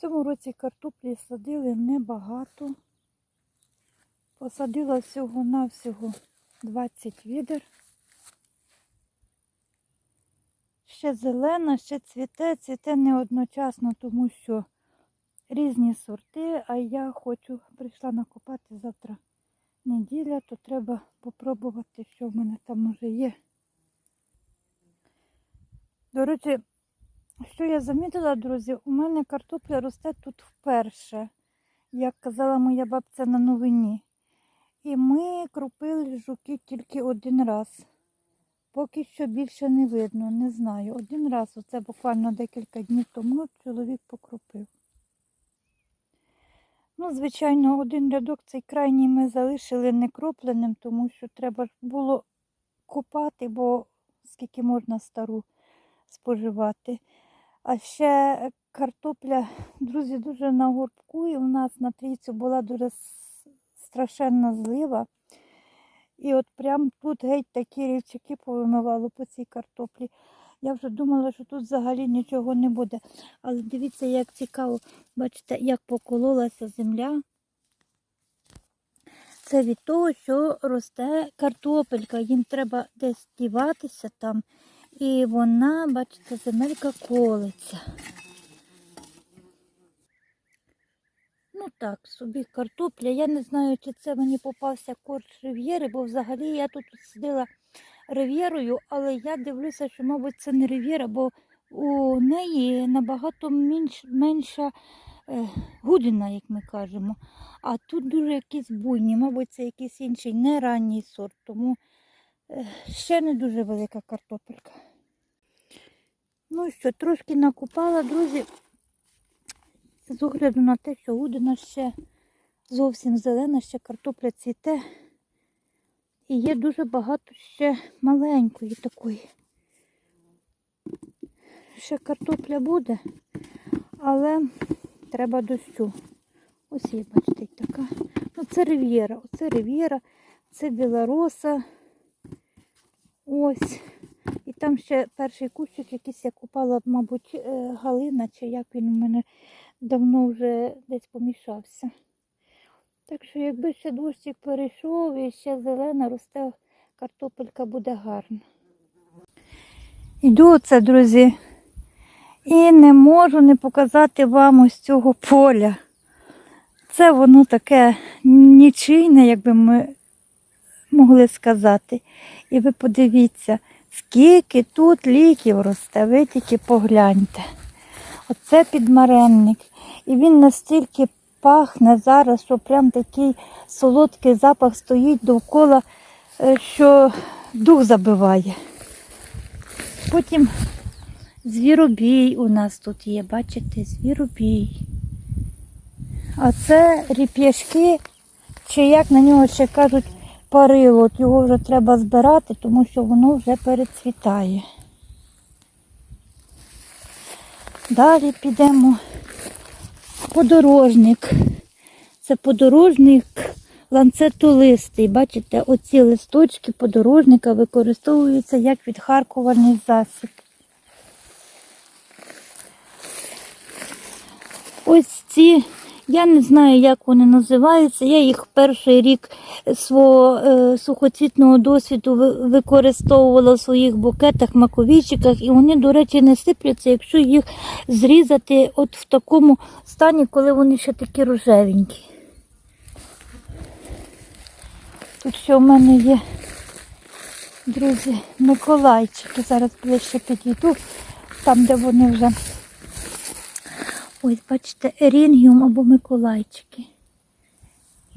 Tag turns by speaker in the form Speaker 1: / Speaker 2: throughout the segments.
Speaker 1: цьому році картоплі садили небагато. Посадила всього-навсього 20 відер. Ще зелена, ще цвіте, цвіте не одночасно, тому що різні сорти, а я хочу, прийшла накопати завтра неділя, то треба попробувати, що в мене там уже є. До речі, що я замітила, друзі, у мене картопля росте тут вперше, як казала моя бабця на новині. І ми кропили жуки тільки один раз. Поки що більше не видно, не знаю. Один раз, оце буквально декілька днів тому, чоловік покропив. Ну, звичайно, один рядок цей крайній ми залишили некропленим, тому що треба було копати, бо скільки можна стару споживати. А ще картопля, друзі, дуже на горбку, і у нас на трійцю була дуже страшенна злива. І от прям тут геть такі рівчаки повимивало по цій картоплі. Я вже думала, що тут взагалі нічого не буде. Але дивіться, як цікаво, бачите, як покололася земля. Це від того, що росте картопелька. Їм треба десь діватися там. І вона, бачите, земелька колиться. Ну так, собі картопля. Я не знаю, чи це мені попався корч рив'єри, бо взагалі я тут сидила рив'єрою, але я дивлюся, що, мабуть, це не рив'єра, бо у неї набагато менш, менша е, гудина, як ми кажемо. А тут дуже якісь буйні, мабуть, це якийсь інший не ранній сорт, тому е, ще не дуже велика картопелька. Ну що, трошки накупала, друзі, з огляду на те, що гудина ще зовсім зелена, ще картопля цвіте. І є дуже багато ще маленької такої. Ще картопля буде, але треба дощу. Ось є, бачите, така. Ну, це рив'єра, оце рив'єра, це білороса. Ось. Там ще перший кущик якийсь я купала, мабуть, е, Галина, чи як він у мене давно вже десь помішався. Так що, якби ще дощик перейшов і ще зелена росте, картопелька буде гарна. Йду оце, друзі, і не можу не показати вам ось цього поля. Це воно таке нічийне, як би ми могли сказати. І ви подивіться, скільки тут ліків росте, ви тільки погляньте. Оце підмаренник. І він настільки пахне зараз, що прям такий солодкий запах стоїть довкола, е, що дух забиває. Потім звіробій у нас тут є, бачите, звіробій. А це ріп'яшки, чи як на нього ще кажуть, парило. От його вже треба збирати, тому що воно вже перецвітає. Далі підемо подорожник. Це подорожник ланцетолистий. Бачите, оці листочки подорожника використовуються як відхаркувальний засіб. Ось ці, я не знаю, як вони називаються. Я їх перший рік свого е, сухоцвітного досвіду використовувала в своїх букетах, маковійчиках, і вони, до речі, не сипляться, якщо їх зрізати от в такому стані, коли вони ще такі рожевенькі. Тут ще у мене є, друзі, Миколайчики. Зараз ближче підійду, там, де вони вже. Ось, бачите, ерінгіум або Миколайчики.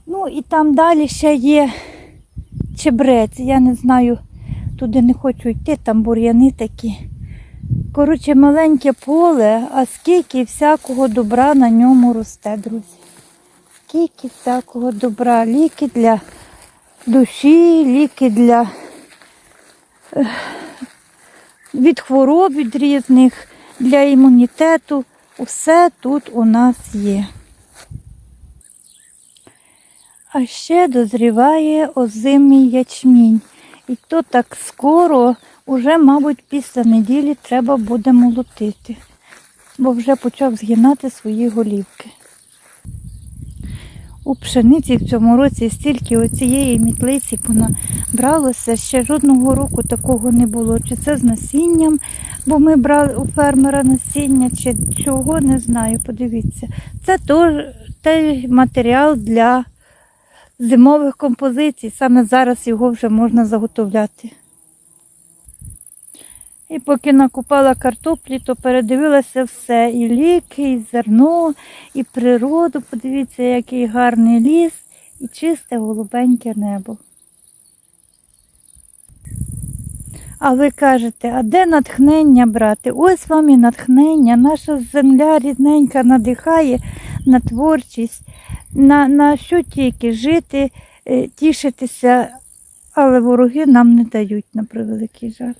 Speaker 1: Ну і там далі ще є чебрець. Я не знаю, туди не хочу йти, там бур'яни такі. Коротше, маленьке поле, а скільки всякого добра на ньому росте, друзі. Скільки всякого добра. Ліки для душі, ліки для від хвороб від різних, для імунітету. Усе тут у нас є. А ще дозріває озимий ячмінь. І то так скоро, уже, мабуть, після неділі треба буде молотити. бо вже почав згинати свої голівки. У пшениці в цьому році стільки оцієї мітлиці понабралося, ще жодного року такого не було. Чи це з насінням, бо ми брали у фермера насіння, чи чого, не знаю. Подивіться. Це теж той матеріал для зимових композицій. Саме зараз його вже можна заготовляти. І поки накупала картоплі, то передивилася все. І ліки, і зерно, і природу. Подивіться, який гарний ліс і чисте голубеньке небо. А ви кажете, а де натхнення брати? Ось вам і натхнення. Наша земля рідненька надихає на творчість, на, на що тільки жити, е, тішитися, але вороги нам не дають на превеликий жаль.